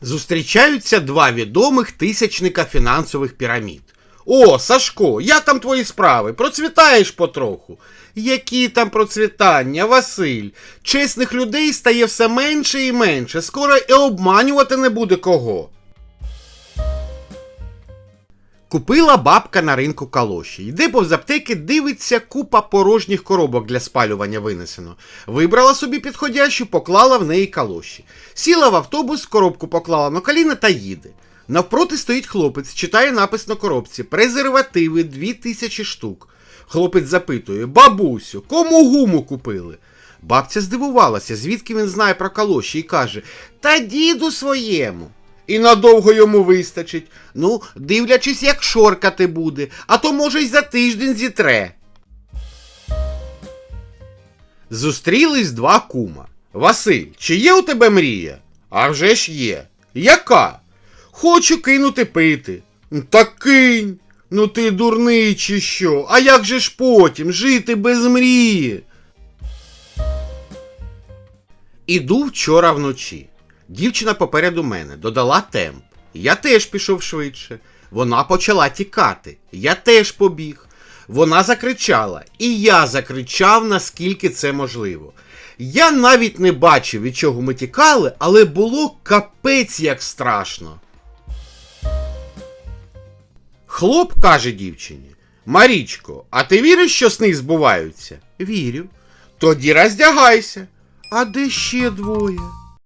Зустрічаються два відомих тисячника фінансових пірамід. О, Сашко, як там твої справи? Процвітаєш потроху. Які там процвітання, Василь? Чесних людей стає все менше і менше. Скоро і обманювати не буде кого. Купила бабка на ринку калоші. Йде повз аптеки, дивиться, купа порожніх коробок для спалювання винесено. Вибрала собі підходящу, поклала в неї калоші. Сіла в автобус, коробку поклала на коліна та їде. Навпроти стоїть хлопець, читає напис на коробці презервативи 2000 штук. Хлопець запитує: Бабусю, кому гуму купили? Бабця здивувалася, звідки він знає про калоші, і каже: Та діду своєму. І надовго йому вистачить. Ну, дивлячись, як шоркати буде, а то може й за тиждень зітре. Зустрілись два кума. Василь, чи є у тебе мрія? А вже ж є. Яка? Хочу кинути пити. Та кинь. Ну ти дурний чи що? А як же ж потім жити без мрії? Іду вчора вночі. Дівчина попереду мене додала темп. Я теж пішов швидше. Вона почала тікати. Я теж побіг. Вона закричала, і я закричав, наскільки це можливо. Я навіть не бачив, від чого ми тікали, але було капець як страшно. Хлоп каже дівчині: Марічко, а ти віриш, що сни збуваються? Вірю. Тоді роздягайся. А де ще двоє?